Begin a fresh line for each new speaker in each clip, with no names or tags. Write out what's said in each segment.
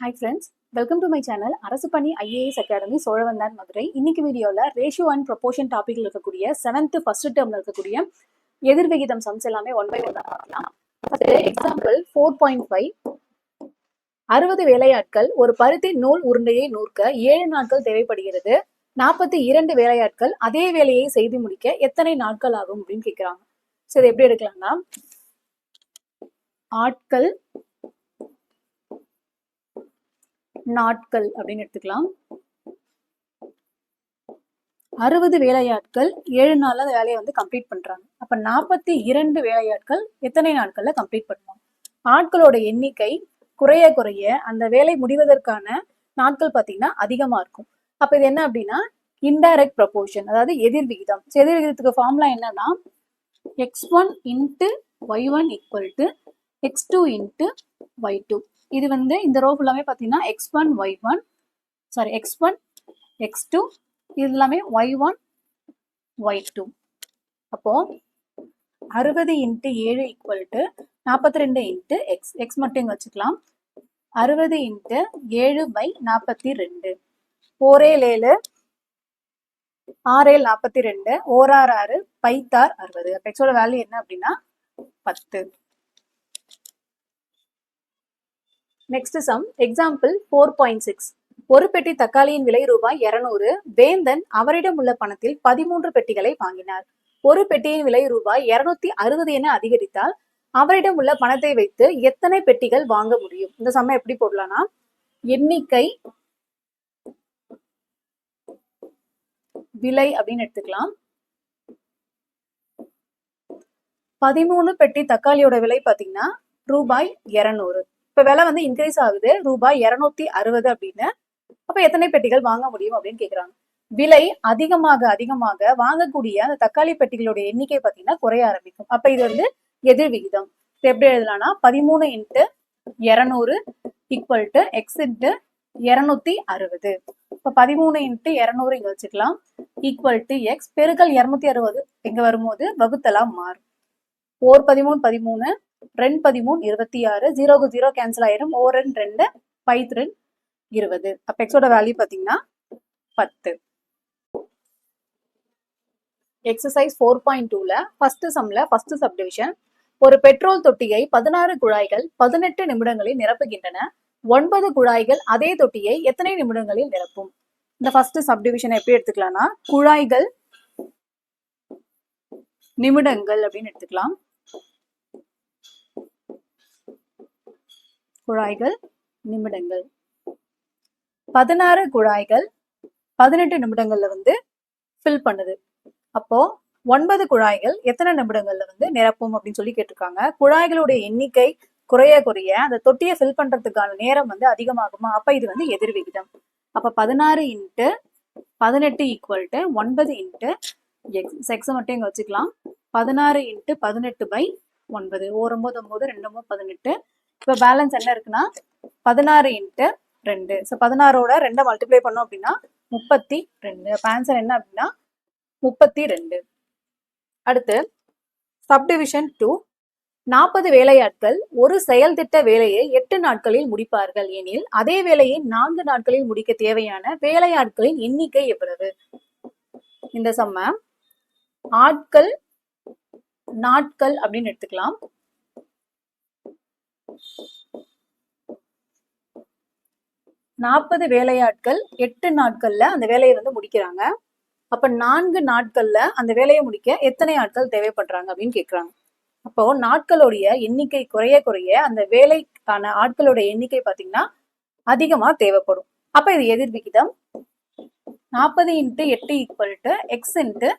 Hi friends welcome to my channel அரசு பணி IAS academy Cholavandan Madurai இன்னைக்கு வீடியோவில் ரேஷியோ அண்ட் ப்ரொபோஷன் டாபிக்ல இருக்கக்கூடிய செவன்த் ஃபர்ஸ்ட் டேர்ம்ல இருக்கக்கூடிய எதிர்விகிதம் சம்ஸ் எல்லாமே ஒன் பை ஒன் பார்க்கலாம். எக்ஸாம்பிள் ஃபோர் பாயிண்ட் ஃபைவ் அறுபது வேலையாட்கள் ஒரு பருத்தி நூல் உருண்டையை நூற்க ஏழு நாட்கள் தேவைப்படுகிறது. நாற்பத்தி இரண்டு வேலையாட்கள் அதே வேலையை செய்து முடிக்க எத்தனை நாட்கள் ஆகும் அப்படின்னு கேட்குறாங்க சரி எப்படி எடுக்கலாம்னா ஆட்கள் நாட்கள் அப்படின்னு எடுத்துக்கலாம். அறுபது வேலையாட்கள் ஏழு நாள்ல அந்த வேலையை வந்து கம்ப்ளீட் பண்றாங்க. அப்ப நாற்பத்தி இரண்டு வேலையாட்கள் எத்தனை நாட்கள்ல கம்ப்ளீட் பண்ணுவாங்க? ஆட்களோட எண்ணிக்கை குறைய குறைய அந்த வேலை முடிவதற்கான நாட்கள் பார்த்தீங்கன்னா அதிகமா இருக்கும். அப்ப இது என்ன அப்படின்னா இன்டைரக்ட் ப்ரப்போர்ஷன் அதாவது எதிர் விகிதம். எதிர் விகிதத்துக்கு ஃபார்முலா என்னன்னா X one into Y one equal to X two into Y two இது வந்து இந்த ரோ ஃபுல்லாமே பார்த்தீங்கன்னா X one Y one sorry X one X two இது எல்லாமே ஒய் ஒன் ஒய் டூ அப்போ அறுபது இன்ட்டு ஏழு ஈக்குவல் டு நாற்பத்தி ரெண்டு இன்ட்டு எக்ஸ் எக்ஸ் மட்டும் இங்கே வச்சுக்கலாம். அறுபது இன்ட்டு ஏழு பை நாற்பத்தி ரெண்டு ஓரேல் ஏழு ஆறேல் நாற்பத்தி ரெண்டு ஓரார் ஆறு பைத்தார் அறுபது. அப்போ எக்ஸோட வேல்யூ என்ன அப்படின்னா பத்து. Next sum example four point six ஒரு பெட்டி தக்காளியின் விலை ரூபாய் இருநூறு. வேந்தன் அவரிடம் உள்ள பணத்தில் பதிமூன்று பெட்டிகளை வாங்கினார். ஒரு பெட்டியின் விலை ரூபாய் இருநூத்தி அறுபது என அதிகரித்தால் அவரிடம் உள்ள பணத்தை வைத்து எத்தனை பெட்டிகள் வாங்க முடியும்? இந்த சம்மை எப்படி போடலாம்னா எண்ணிக்கை விலை அப்படின்னு எடுத்துக்கலாம். பதிமூணு பெட்டி தக்காளியோட விலை பாத்தீங்கன்னா ரூபாய் இருநூறு. இப்ப விலை வந்து இன்க்ரீஸ் ஆகுது. ரூபாய் இருநூத்தி அறுபது அப்படின்னு. அப்ப எத்தனை பெட்டிகள் வாங்க முடியும் அப்படின்னு கேக்குறாங்க. விலை அதிகமாக அதிகமாக வாங்கக்கூடிய அந்த தக்காளி பெட்டிகளுடைய எண்ணிக்கை பாத்தீங்கன்னா குறைய ஆரம்பிக்கும். அப்ப இது வந்து எதிர் விகிதம். எப்படி எழுதலாம்னா பதிமூணு இன்ட்டு இருநூறு ஈக்குவல் டு எக்ஸ் இன்ட்டு இருநூத்தி அறுபது. இப்ப பதிமூணு இன்ட்டு இருநூறு இங்க வச்சுக்கலாம். ஈக்குவல் டு எக்ஸ் பெருக்கல் இருநூத்தி அறுபது இங்க வரும்போது வகுத்தலாம் மாறும். ஓர் பதிமூணு பதிமூணு ரெண்டு பதிமூணு இருபத்தி ஆறு ஜீரோக்கு ஜீரோ கேன்சல் ஆயிரும். ஓ ரெண்டு ரெண்டு பைத் ரெண்டு இருபது. அப்போ எக்ஸோட வேல்யூ பாத்தீங்கன்னா பத்து. எக்ஸசைஸ் ஃபோர் பாயிண்ட் டூல ஃபர்ஸ்ட் சம்ல ஃபர்ஸ்ட் சப்டிவிஷன் ஒரு பெட்ரோல் தொட்டியை பதினாறு குழாய்கள் பதினெட்டு நிமிடங்களில் நிரப்புகின்றன. ஒன்பது குழாய்கள் அதே தொட்டியை எத்தனை நிமிடங்களில் நிரப்பும்? இந்த ஃபர்ஸ்ட் சப்டிவிஷன் எப்படி எடுத்துக்கலாம்னா குழாய்கள் நிமிடங்கள் அப்படின்னு எடுத்துக்கலாம். குழாய்கள் நிமிடங்கள். பதினாறு குழாய்கள் பதினெட்டு நிமிடங்கள்ல வந்து ஃபில் பண்ணுது. அப்போ ஒன்பது குழாய்கள் எத்தனை நிமிடங்கள்ல வந்து நிரப்பும் அப்படின்னு சொல்லி கேட்டிருக்காங்க. குழாய்களுடைய எண்ணிக்கை குறைய குறைய அந்த தொட்டியை ஃபில் பண்றதுக்கான நேரம் வந்து அதிகமாகுமா? அப்ப இது வந்து எதிர் விகிதம். அப்ப பதினாறு இன்ட்டு பதினெட்டு ஈக்குவல் டு ஒன்பது இன்ட்டு எக்ஸ் எக்ஸ் மட்டும் இங்கே வச்சுக்கலாம். பதினாறு இன்ட்டு பதினெட்டு பை ஒன்பது. ஓரம்போது ஒம்போது ரெண்டு பதினெட்டு. இப்போ பேலன்ஸ் என்ன இருக்குன்னா பதினாறு இன்ட்டு ரெண்டு. ஸோ பதினாறோட ரெண்டை மல்டிப்ளை பண்ணோம் அப்படின்னா முப்பத்தி ரெண்டு. அப்போ ஆன்சர் என்ன அப்படின்னா முப்பத்தி ரெண்டு. அடுத்து சப்டிவிஷன் டூ நாற்பது வேலையாட்கள் ஒரு செயல் திட்ட வேலையை எட்டு நாட்களில் முடிப்பார்கள். எனில் அதே வேலையை நான்கு நாட்களில் முடிக்க தேவையான வேலையாட்களின் எண்ணிக்கை எவ்வளவு? இந்த சம்ம ஆட்கள் நாட்கள் அப்படின்னு எடுத்துக்கலாம். நாற்பது வேலையாட்கள் எட்டு நாட்கள்ல அந்த வேலையை வந்து முடிக்கிறாங்க. அப்ப நான்கு நாட்கள்ல அந்த வேலையை முடிக்க எத்தனை ஆட்கள் தேவைப்படுறாங்க அப்படின்னு கேக்குறாங்க. அப்போ நாட்களுடைய எண்ணிக்கை குறைய குறைய அந்த வேலைக்கான ஆட்களுடைய எண்ணிக்கை பாத்தீங்கன்னா அதிகமா தேவைப்படும். அப்ப இது எதிர் விகிதம். நாற்பது இன்ட்டு எட்டு ஈக்குவல் டு எக்ஸ் இன்ட்டு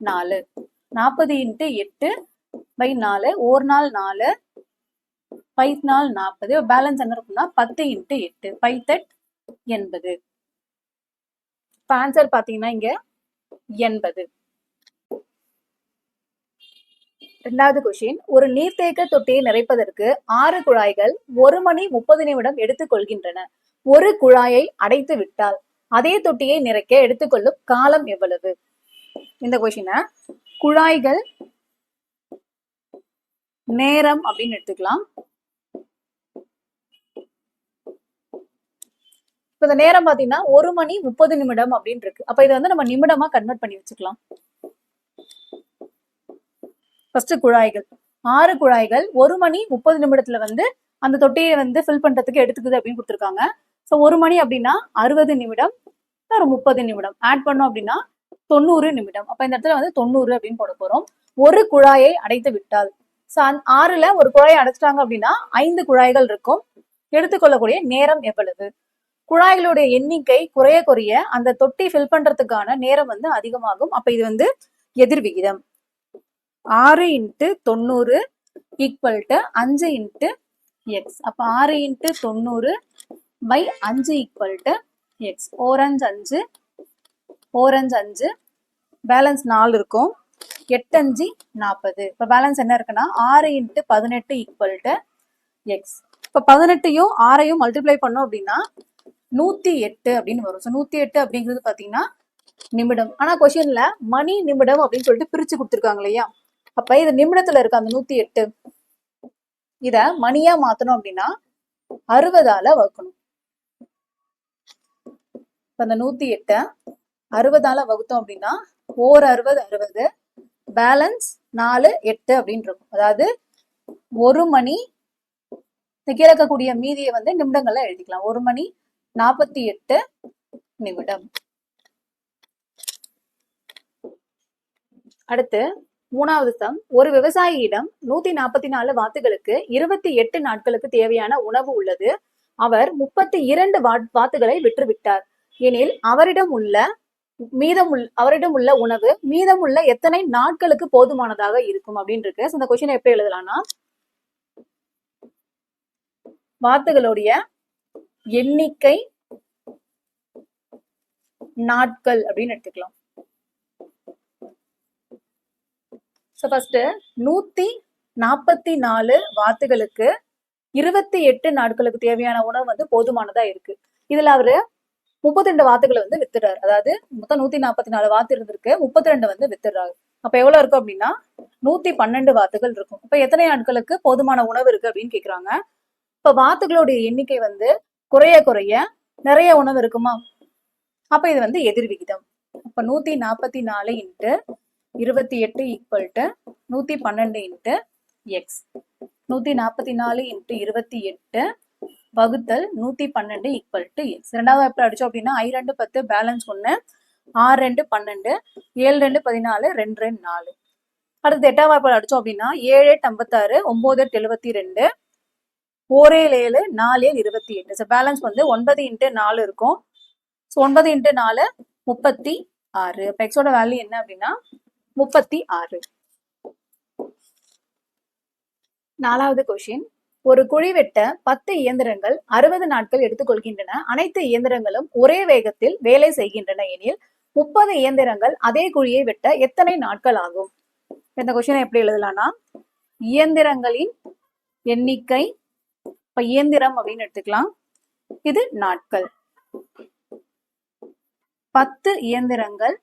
நாலு. நாற்பது இன்ட்டு எட்டு பை நாலு ஒரு நாள் நாலு பை நாள் நாற்பது. பேலன்ஸ் என்ன இருக்கும்னா பத்து இன்ட்டு எட்டு. பைத்தட் எண்பது இப்போ ஆன்சர் பார்த்தீங்கன்னா இங்க எண்பது இரண்டாவது கொஷின் ஒரு நீர்த்தேக்க தொட்டியை நிறைப்பதற்கு ஆறு குழாய்கள் ஒரு மணி முப்பது நிமிடம் எடுத்துக்கொள்கின்றன ஒரு குழாயை அடைத்து விட்டால் அதே தொட்டியை நிறைக்க எடுத்துக்கொள்ளும் காலம் எவ்வளவு? இந்த கொஷினை குழாய்கள் நேரம் அப்படின்னு எடுத்துக்கலாம். இப்ப இந்த நேரம் பாத்தீங்கன்னா ஒரு மணி முப்பது நிமிடம் அப்படின்னு இருக்கு அப்ப இதை வந்து நம்ம நிமிடமா கன்வெர்ட் பண்ணி வச்சுக்கலாம். ஃபர்ஸ்ட் குழாய்கள். ஆறு குழாய்கள் ஒரு மணி முப்பது நிமிடத்துல வந்து அந்த தொட்டியை வந்து ஃபில் பண்றதுக்கு எடுத்துக்குது அப்படின்னு கொடுத்துருக்காங்க. ஸோ ஒரு மணி அப்படின்னா அறுபது நிமிடம் ஒரு முப்பது நிமிடம். ஆட் பண்ணோம் அப்படின்னா தொண்ணூறு நிமிடம். அப்ப இந்த இடத்துல வந்து தொண்ணூறு அப்படின்னு போட போறோம். ஒரு குழாயை அடைத்து விட்டால். ஸோ ஆறுல ஒரு குழாயை அடைச்சிட்டாங்க அப்படின்னா ஐந்து குழாய்கள் இருக்கும். எடுத்துக்கொள்ளக்கூடிய நேரம் எவ்வளவு? குழாய்களுடைய எண்ணிக்கை குறைய குறைய அந்த தொட்டி ஃபில் பண்றதுக்கான நேரம் வந்து அதிகமாகும். அப்ப இது வந்து எதிர் விகிதம். ஆறு இன்ட்டு தொண்ணூறு ஈக்குவல் டு அஞ்சு இன்ட்டு எக்ஸ் அப்ப ஆறு இன்ட்டு தொண்ணூறு பை அஞ்சு ஈக்குவல் டு எக்ஸ் ஓரஞ்சு அஞ்சு ஓரஞ்சு அஞ்சு பேலன்ஸ் நாலு இருக்கும். எட்டு அஞ்சு நாற்பது இப்போ பேலன்ஸ் என்ன இருக்குன்னா ஆறு இன்ட்டு பதினெட்டு ஈக்குவல் டு எக்ஸ் இப்போ பதினெட்டையும் ஆறையும் மல்டிப்ளை பண்ணோம் அப்படின்னா நூத்தி எட்டு அப்படின்னு வரும். ஸோ நூத்தி எட்டு அப்படிங்கிறது பாத்தீங்கன்னா நிமிடம். ஆனா கொஸ்டின்ல மணி நிமிடம் அப்படின்னு சொல்லிட்டு பிரிச்சு கொடுத்துருக்காங்க இல்லையா? அப்ப இது நிமிடத்துல இருக்க அந்த நூத்தி எட்டு. இத மணியா மாத்தணும் அப்படின்னா அறுபதால வகுக்கணும். இப்ப அந்த நூத்தி எட்டை அறுபதால வகுத்தோம் அப்படின்னா ஓர் அறுபது அறுபது பேலன்ஸ் நாலு எட்டு அப்படின்னு இருக்கும். அதாவது ஒரு மணி கிழக்கக்கூடிய கீழே இருக்கக்கூடிய மீதியை வந்து நிமிடங்கள்ல எழுதிக்கலாம். ஒரு மணி நாற்பத்தி எட்டு நிமிடம். அடுத்து மூணாவது சம். ஒரு விவசாயியிடம் நூத்தி நாற்பத்தி நாலு வாத்துகளுக்கு இருபத்தி எட்டு நாட்களுக்கு தேவையான உணவு உள்ளது. அவர் முப்பத்தி இரண்டு வாத் வாத்துகளை விற்றுவிட்டார். எனில் அவரிடம் உள்ள மீதம் அவரிடம் உள்ள உணவு மீதம் உள்ள எத்தனை நாட்களுக்கு போதுமானதாக இருக்கும் அப்படின்னு இருக்கு அந்த கொஸ்டின் எப்படி எழுதலாம்னா வாத்துகளுடைய எண்ணிக்கை நாட்கள் அப்படின்னு எடுத்துக்கலாம். ஸோ ஃபர்ஸ்ட் நூத்தி நாற்பத்தி நாலு வாத்துகளுக்கு இருபத்தி எட்டு நாட்களுக்கு தேவையான உணவு வந்து போதுமானதா இருக்கு. இதுல அவரு முப்பத்தி ரெண்டு வாத்துகளை வந்து வித்துறாரு. அதாவது மொத்தம் நூத்தி நாற்பத்தி நாலு வாத்து இருந்திருக்கு முப்பத்தி ரெண்டு வந்து வித்துறாரு. அப்ப எவ்வளவு இருக்கும் அப்படின்னா நூத்தி பன்னெண்டு வாத்துகள் இருக்கும். இப்ப எத்தனை நாட்களுக்கு போதுமான உணவு இருக்கு அப்படின்னு கேக்குறாங்க. இப்ப வாத்துகளுடைய எண்ணிக்கை வந்து குறைய குறைய நிறைய உணவு இருக்குமா? அப்ப இது வந்து எதிர் விகிதம். அப்ப நூத்தி நாற்பத்தி நாலு இன்ட்டு இருபத்தி எட்டு ஈக்குவல் டு நூத்தி பன்னெண்டு இன்ட்டு எக்ஸ் நூத்தி நாற்பத்தி நாலு இன்ட்டு இருபத்தி எட்டு வகுத்தல் நூத்தி பன்னெண்டு ஈக்குவல் டு எக்ஸ் ரெண்டாவது எப்படி அடிச்சோம் அப்படின்னா ஐ ரெண்டு பத்து பேலன்ஸ் ஒன்று ஆறு ரெண்டு பன்னெண்டு ஏழு ரெண்டு பதினாலு ரெண்டு ரெண்டு நாலு. அடுத்து எட்டாவது வாய்ப்பாடு அடிச்சோம் அப்படின்னா ஏழு எட்டு ஐம்பத்தாறு ஒன்பது எட்டு எழுபத்தி ரெண்டு ஓரேழு ஏழு நாலு ஏழு இருபத்தி எட்டு. ஸோ பேலன்ஸ் வந்து ஒன்பது இன்ட்டு நாலு இருக்கும். ஸோ ஒன்பது இன்ட்டு நாலு முப்பத்தி ஆறு. இப்போ எக்ஸோட வேல்யூ என்ன அப்படின்னா முப்பத்தி ஆறு. நாலாவது கொஷின் ஒரு குழி வெட்ட பத்து இயந்திரங்கள் அறுபது நாட்கள் எடுத்துக்கொள்கின்றன. அனைத்து இயந்திரங்களும் ஒரே வேகத்தில் வேலை செய்கின்றன எனில் முப்பது இயந்திரங்கள் அதே குழியை வெட்ட எத்தனை நாட்கள் ஆகும்? இந்த கொஸ்டினை எப்படி எழுதலாம்னா இயந்திரங்களின் எண்ணிக்கை இப்ப இயந்திரம் அப்படின்னு எடுத்துக்கலாம். இது நாட்கள். பத்து இயந்திரங்கள்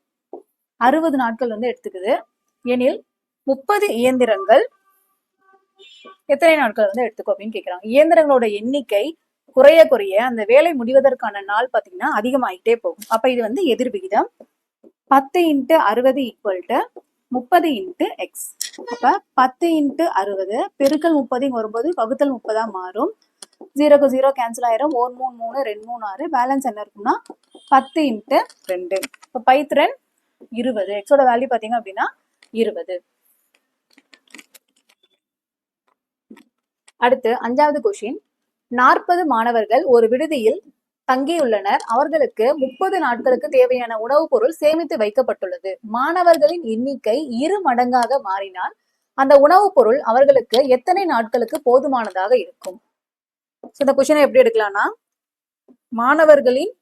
அறுபது நாட்கள் வந்து எடுத்துக்குது. எனில் முப்பது இயந்திரங்கள் எத்தனை நாட்கள் வந்து எடுத்துக்கோ அப்படின்னு கேட்கிறாங்க இயந்திரங்களோட எண்ணிக்கை குறைய குறைய அந்த வேலை முடிவதற்கான நாள் பாத்தீங்கன்னா அதிகமாயிட்டே போகும். அப்ப இது வந்து எதிர் விகிதம். பத்து இன்ட்டு அறுபது ஈக்குவல் டு முப்பது இன்ட்டு எக்ஸ் அப்ப பத்து இன்ட்டு அறுபது பெருக்கல் முப்பதுங்க வரும்போது வகுத்தல் முப்பதாக மாறும். ஜீரோக்கு ஜீரோ கேன்சல் ஆயிரும். ஒரு மூணு மூணு ரெண்டு மூணு ஆறு. பேலன்ஸ் என்ன இருக்கும்னா பத்து இன்ட்டு ரெண்டு. இப்போ பைத்ரன் இருபது. எக்ஸோட வேல்யூ பாத்தீங்க அப்படின்னா இருபது. அடுத்து அஞ்சாவது கொஷின் நாற்பது மாணவர்கள் ஒரு விடுதியில் தங்கியுள்ளனர். அவர்களுக்கு முப்பது நாட்களுக்கு தேவையான உணவுப் பொருள் சேமித்து வைக்கப்பட்டுள்ளது. மாணவர்களின் எண்ணிக்கை இரு மடங்காக மாறினால் அந்த உணவுப் பொருள் அவர்களுக்கு எத்தனை நாட்களுக்கு போதுமானதாக இருக்கும்? இந்த கொஷினை எப்படி எடுக்கலாம்னா மாணவர்களின்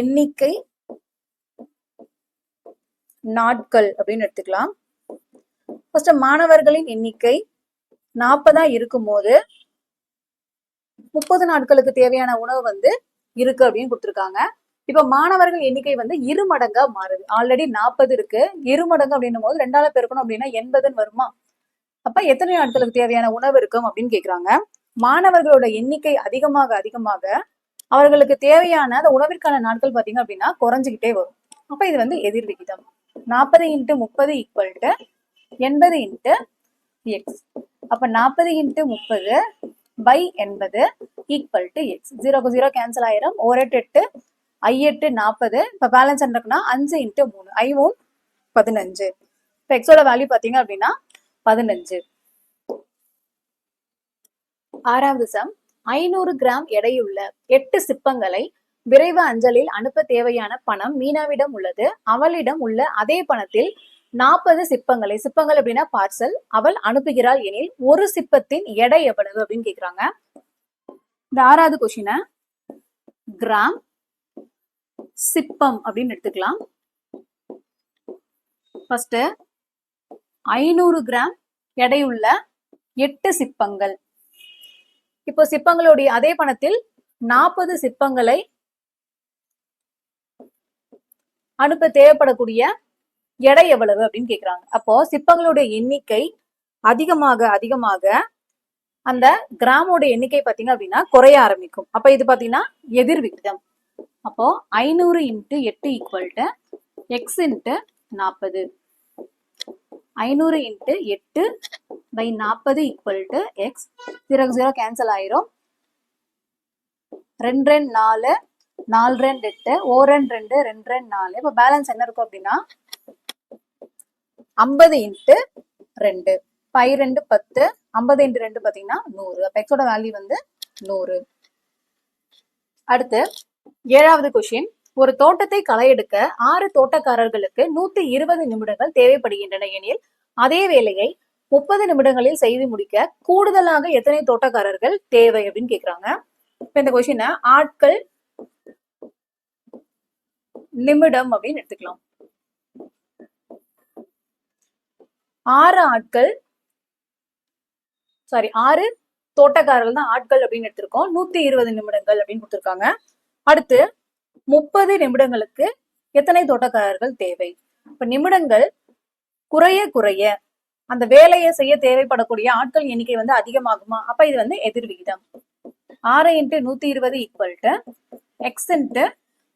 எண்ணிக்கை நாட்கள் அப்படின்னு எடுத்துக்கலாம். ஃபர்ஸ்ட் மாணவர்களின் எண்ணிக்கை நாற்பதா இருக்கும் போது முப்பது நாட்களுக்கு தேவையான உணவு வந்து இருக்கு அப்படின்னு கொடுத்துருக்காங்க. இப்ப மாணவர்கள் எண்ணிக்கை வந்து இரு மடங்கா மாறுது. ஆல்ரெடி நாற்பது இருக்கு. இரு மடங்கு அப்படின்னும் போது ரெண்டால பெருக்கணும் அப்படின்னா எண்பதுன்னு வருமா? அப்ப எத்தனை நாட்களுக்கு தேவையான உணவு இருக்கும் அப்படின்னு கேக்குறாங்க. மாணவர்களோட எண்ணிக்கை அதிகமாக அதிகமாக அவர்களுக்கு தேவையான அந்த உணவிற்கான நாட்கள் பாத்தீங்க அப்படின்னா குறைஞ்சுக்கிட்டே வரும். அப்ப இது வந்து எதிர் விகிதம். நாற்பது இன்ட்டு முப்பது ஈக்குவல் டு எண்பது இன்ட்டு எக்ஸ் அப்ப நாற்பது இன்ட்டு முப்பது பை என்பது ஈக்குவல் டு எக்ஸ் ஜீரோக்கு ஜீரோ கேன்சல் ஆயிரும். ஒரு எட்டு எட்டு ஐ எட்டு நாற்பது இப்போ பேலன்ஸ் என்ன இருக்குன்னா அஞ்சு இன்ட்டு மூணு. ஐ மூணு பதினஞ்சு. இப்போ எக்ஸோட வேல்யூ பார்த்தீங்க அப்படின்னா பதினஞ்சு. ஆறாவது சம் ஐநூறு கிராம் எடையுள்ள எட்டு சிப்பங்களை விரைவு அஞ்சலில் அனுப்ப தேவையான பணம் மீனாவிடம் உள்ளது. அவளிடம் உள்ள அதே பணத்தில் நாற்பது சிப்பங்களை சிப்பங்கள் அப்படின்னா பார்சல் அவள் அனுப்புகிறாள் எனில் ஒரு சிப்பத்தின் எடை எவ்வளவு அப்படின்னு கேக்குறாங்க. இந்த ஆறாவது கொஸ்டினை கிராம் சிப்பம் அப்படின்னு எடுத்துக்கலாம். ஃபர்ஸ்ட் ஐநூறு கிராம் எடையுள்ள எட்டு சிப்பங்கள். இப்போ சிப்பங்களுடைய அதே பணத்தில் நாற்பது சிப்பங்களை அனுப்ப தேவைப்படக்கூடிய எடை எவ்வளவு அப்படின்னு கேட்குறாங்க அப்போ சிப்பங்களுடைய எண்ணிக்கை அதிகமாக அதிகமாக அந்த கிராமோட எண்ணிக்கை பார்த்தீங்க அப்படின்னா குறைய ஆரம்பிக்கும். அப்போ இது பாத்தீங்கன்னா எதிர் விகிதம். அப்போ ஐநூறு இன்ட்டு எட்டு ஈக்குவல் டு எக்ஸ் இன்ட்டு நாற்பது. ஐநூறு இன்ட்டு எட்டு பை நாற்பது equal to x zero zero cancel ஆயிரும். ரெண்டு ரெண்டு நாலு நாலு ரெண்டு எட்டு ஓ ரெண்டு ரெண்டு ரெண்டு ரெண்டு நாலு. இப்போ பேலன்ஸ் என்ன இருக்கும் அப்படின்னா ஐம்பது இன்ட்டு ரெண்டு. பை ரெண்டு பத்து ஐம்பது இன்ட்டு ரெண்டு பார்த்தீங்கன்னா நூறு. அப்போ எக்ஸோட வேல்யூ வந்து நூறு. அடுத்து ஏழாவது கொஷின் ஒரு தோட்டத்தை களை எடுக்க ஆறு தோட்டக்காரர்களுக்கு நூத்தி இருபது நிமிடங்கள் தேவைப்படுகின்றன எனில் அதே வேலையை முப்பது நிமிடங்களில் செய்து முடிக்க கூடுதலாக எத்தனை தோட்டக்காரர்கள் தேவை அப்படின்னு கேக்குறாங்க. இப்ப இந்த கொஸ்டினை ஆட்கள் நிமிடம் அப்படின்னு எடுத்துக்கலாம். ஆறு ஆட்கள் சாரி ஆறு தோட்டக்காரர்கள் தான் ஆட்கள் அப்படின்னு எடுத்திருக்கோம். நூத்தி இருபது நிமிடங்கள் அப்படின்னு கொடுத்துருக்காங்க. அடுத்து முப்பது நிமிடங்களுக்கு எத்தனை தோட்டக்காரர்கள் தேவை? இப்ப நிமிடங்கள் குறைய குறைய அந்த வேலையை செய்ய தேவைப்படக்கூடிய ஆட்கள் எண்ணிக்கை வந்து அதிகமாகுமா? அப்ப இது வந்து எதிர் விகிதம். ஆறு இன்ட்டு நூத்தி இருபது ஈக்குவல் டு எக்ஸ் இன்ட்டு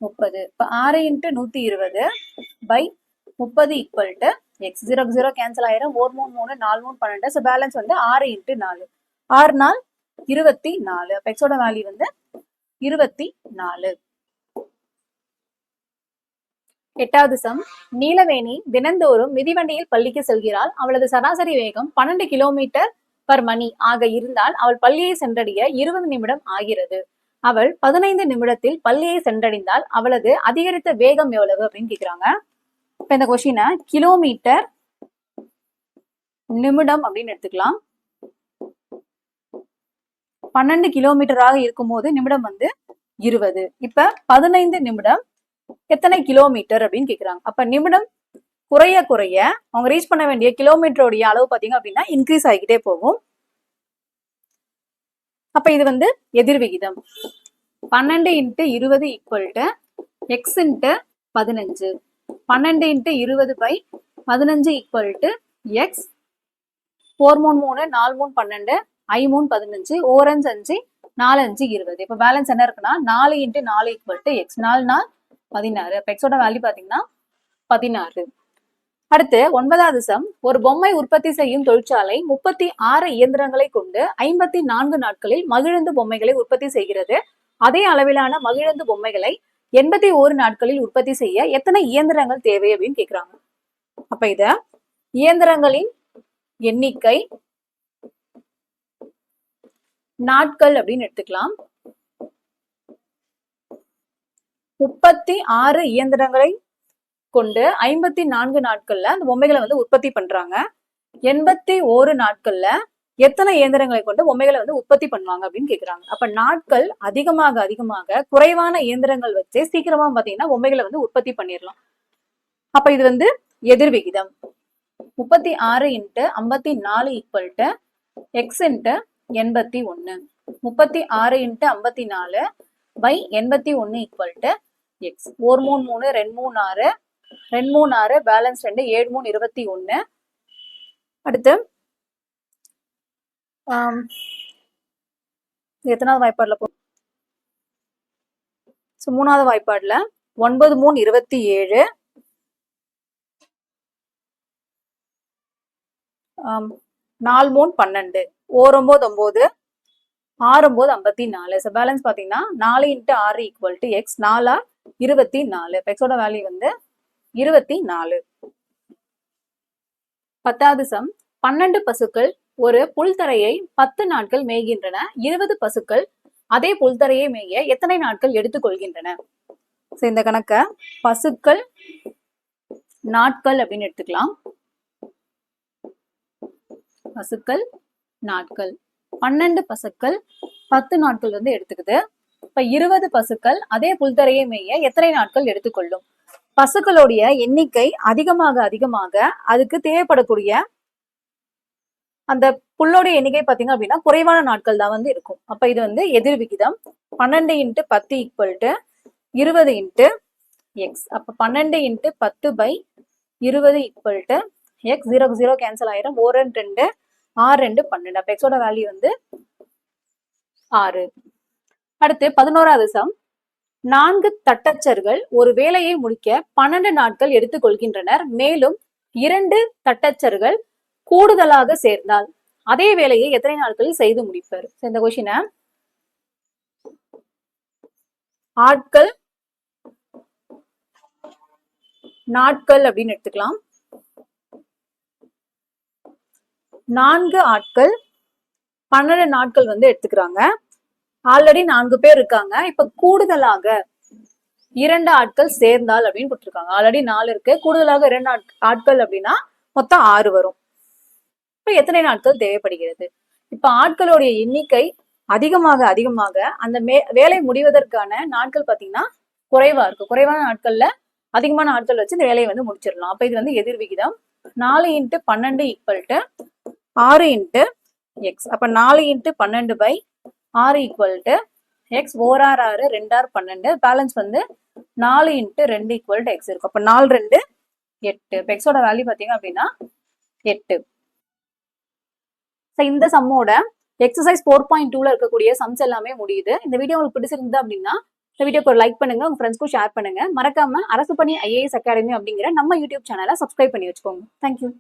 முப்பது. இப்போ ஆறு இன்ட்டு நூத்தி இருபது பை முப்பது equal to x zero zero cancel ஆயிரும். ஒரு மூணு மூணு நாலு மூணு பன்னெண்டு. ஸோ பேலன்ஸ் வந்து ஆறு இன்ட்டு நாலு. ஆறு நாள் இருபத்தி நாலு. அப்போ எக்ஸோட வேல்யூ வந்து இருபத்தி நாலு. எட்டாவது சம் நீலவேணி தினந்தோறும் மிதிவண்டியில் பள்ளிக்கு செல்கிறாள். அவளது சராசரி வேகம் பன்னெண்டு கிலோமீட்டர் பர் மணி ஆக இருந்தால் அவள் பள்ளியை சென்றடைய இருபது நிமிடம் ஆகிறது. அவள் பதினைந்து நிமிடத்தில் பள்ளியை சென்றடைந்தால் அவளது அதிகரித்த வேகம் எவ்வளவு அப்படின்னு கேக்குறாங்க. இப்ப இந்த கொஸ்டின கிலோமீட்டர் நிமிடம் அப்படின்னு எடுத்துக்கலாம். பன்னெண்டு கிலோமீட்டராக இருக்கும்போது நிமிடம் வந்து இருபது. இப்ப பதினைந்து நிமிடம் எத்தனை கிலோமீட்டர் அப்படின்னு கேக்குறாங்க. அப்ப நிமிடம் குறைய குறைய அவங்க ரீச் பண்ண வேண்டிய கிலோமீட்டருடைய அளவு பாத்தீங்க அப்படின்னா இன்க்ரீஸ் ஆகிக்கிட்டே போகும். அப்ப இது வந்து எதிர் விகிதம். பன்னெண்டு இன்ட்டு இருபது ஈக்குவல் டு எக்ஸ் இன்ட்டு பதினஞ்சு. பன்னெண்டு இன்ட்டு இருபது பை பதினஞ்சு ஈக்குவல் டு எக்ஸ் ஃபோர் மூணு மூணு நாலு மூணு பன்னெண்டு ஐ மூணு பதினஞ்சு ஓரஞ்சு அஞ்சு நாலு அஞ்சு இருபது. இப்போ பேலன்ஸ் என்ன இருக்குன்னா நாலு இன்ட்டு நாலு ஈக்குவல் டு எக்ஸ் நாலு நாள் பதினாறு. அப்போ எக்ஸோட வேல்யூ பார்த்தீங்கன்னா பதினாறு. அடுத்து ஒன்பதாவது சம் ஒரு பொம்மை உற்பத்தி செய்யும் தொழிற்சாலை முப்பத்தி ஆறு இயந்திரங்களை கொண்டு ஐம்பத்தி நான்கு நாட்களில் மகிழுந்து பொம்மைகளை உற்பத்தி செய்கிறது. அதே அளவிலான மகிழுந்து பொம்மைகளை எண்பத்தி ஓரு நாட்களில் உற்பத்தி செய்ய எத்தனை இயந்திரங்கள் தேவை அப்படின்னு கேக்குறாங்க. அப்ப இத இயந்திரங்களின் எண்ணிக்கை நாட்கள் அப்படின்னு எடுத்துக்கலாம். முப்பத்தி ஆறு இயந்திரங்களை கொண்டு ஐம்பத்தி நான்கு நாட்கள்ல அந்த பொம்மைகளை வந்து உற்பத்தி பண்றாங்க. எண்பத்தி ஓரு நாட்கள்ல எத்தனை இயந்திரங்களை கொண்டு பொம்மைகளை வந்து உற்பத்தி பண்ணுவாங்க அப்படின்னு கேக்குறாங்க. அப்ப நாட்கள் அதிகமாக அதிகமாக குறைவான இயந்திரங்கள் வச்சு சீக்கிரமா பாத்தீங்கன்னா பொம்மைகளை வந்து உற்பத்தி பண்ணிடலாம் அப்ப இது வந்து எதிர் விகிதம். முப்பத்தி ஆறு இன்ட்டு ஐம்பத்தி நாலு ஈக்குவல் டு எக்ஸ் இன்ட்டு எண்பத்தி ஒன்னு. முப்பத்தி ஆறு இன்ட்டு ஐம்பத்தி நாலு பை எண்பத்தி ஒன்னு ஈக்குவல் டு எக்ஸ் ஒரு மூணு மூணு ரெண்டு மூணு ஆறு ரெண்டு மூணு ஆறு பேலன்ஸ் ரெண்டு ஏழு மூணு இருபத்தி ஒன்னு. அடுத்து எத்தனாவது வாய்ப்பாடில் போ ஸோ மூணாவது வாய்ப்பாடில். ஒன்பது மூணு இருபத்தி ஏழு. ஆம், நாலு மூணு பன்னெண்டு. ஓரொம்போது ஒம்பது. ஆறொம்போது ஐம்பத்தி நாலு ஸோ பேலன்ஸ் பார்த்தீங்கன்னா நாலு இன்ட்டு ஆறு ஈக்குவல் டு எக்ஸ் நாலா இருபத்தி நாலு எக்ஸோட வேல்யூ வந்து இருபத்தி நாலு பத்தாவது சம் பன்னெண்டு பசுக்கள் ஒரு புல்தரையை பத்து நாட்கள் மேய்கின்றன இருபது பசுக்கள் அதே புல்தரையை மேய எத்தனை நாட்கள் எடுத்துக்கொள்கின்றன ஸோ இந்த கணக்க பசுக்கள் நாட்கள் அப்படின்னு எடுத்துக்கலாம். பசுக்கள் நாட்கள். பன்னெண்டு பசுக்கள் பத்து நாட்கள் வந்து எடுத்துக்குது. இப்ப இருபது பசுக்கள் அதே புல்தரையை மேய எத்தனை நாட்கள் எடுத்துக்கொள்ளும் பசுக்களுடைய எண்ணிக்கை அதிகமாக அதிகமாக அதுக்கு தேவைப்படக்கூடிய அந்த புல்லோட எண்ணிக்கை பார்த்தீங்க அப்படின்னா குறைவான நாட்கள் தான் வந்து இருக்கும். அப்போ இது வந்து எதிர் விகிதம். பன்னெண்டு இன்ட்டு பத்து ஈக்குவல் டு இருபது இன்ட்டு எக்ஸ் அப்போ பன்னெண்டு இன்ட்டு பத்து பை இருபது equal to x zero zero cancel ஆயிரும். ஓர் ரெண்டு ரெண்டு ஆறு ரெண்டு பன்னெண்டு. அப்போ எக்ஸோட வேல்யூ வந்து ஆறு. அடுத்து பதினோராவது சம் நான்கு தட்டச்சர்கள் ஒரு வேலையை முடிக்க பன்னெண்டு நாட்கள் எடுத்துக்கொள்கின்றனர். மேலும் இரண்டு தட்டச்சர்கள் கூடுதலாக சேர்ந்தால் அதே வேலையை எத்தனை நாட்களில் செய்து முடிப்பார்? இந்த கொஸ்டினை ஆட்கள் நாட்கள் அப்படின்னு எடுத்துக்கலாம். நான்கு ஆட்கள் பன்னெண்டு நாட்கள் வந்து எடுத்துக்கிறாங்க. ஆல்ரெடி நான்கு பேர் இருக்காங்க. இப்ப கூடுதலாக இரண்டு ஆட்கள் சேர்ந்தால் அப்படின்னு கொடுத்துருக்காங்க ஆல்ரெடி நாலு இருக்கு. கூடுதலாக இரண்டு ஆட்கள் அப்படின்னா மொத்தம் ஆறு வரும். இப்போ எத்தனை நாட்கள் தேவைப்படுகிறது? இப்போ ஆட்களுடைய எண்ணிக்கை அதிகமாக அதிகமாக அந்த மே வேலை முடிவதற்கான நாட்கள் பார்த்தீங்கன்னா குறைவா இருக்கு. குறைவான நாட்கள்ல அதிகமான ஆட்கள் வச்சு இந்த வேலையை வந்து முடிச்சிடலாம். அப்போ இது வந்து எதிர் விகிதம். நாலு இன்ட்டு பன்னெண்டு ஈக்குவல் டு ஆறு இன்ட்டு எக்ஸ் அப்போ நாலு இன்ட்டு பன்னெண்டு பை ஆறு ஈக்குவல் டு எக்ஸ் ஓர் ஆர் ஆறு ரெண்டார் பன்னெண்டு. பேலன்ஸ் வந்து நாலு இன்ட்டு ரெண்டு ஈக்குவல் டு எக்ஸ் இருக்கும் அப்போ நாலு ரெண்டு எட்டு. இப்போ எக்ஸோட வேல்யூ பார்த்தீங்க அப்படின்னா எட்டு. ஸோ இந்த சம்மோட எக்ஸசைஸ் ஃபோர் பாயிண்ட் டூல இருக்கக்கூடிய சம்ஸ் எல்லாமே முடியுது. இந்த வீடியோ உங்களுக்கு பிடிச்சிருந்தது அப்படின்னா இந்த வீடியோக்கு ஒரு லைக் பண்ணுங்க உங்க ஃப்ரெண்ட்ஸ்க்கும் ஷேர் பண்ணுங்க. மறக்காம அரசு பணி ஐஏஎஸ் அகாடமி அப்படிங்கிற நம்ம யூடியூப் சேனலை சப்ஸ்கிரைப் பண்ணி வச்சுக்கோங்க. தேங்க்யூ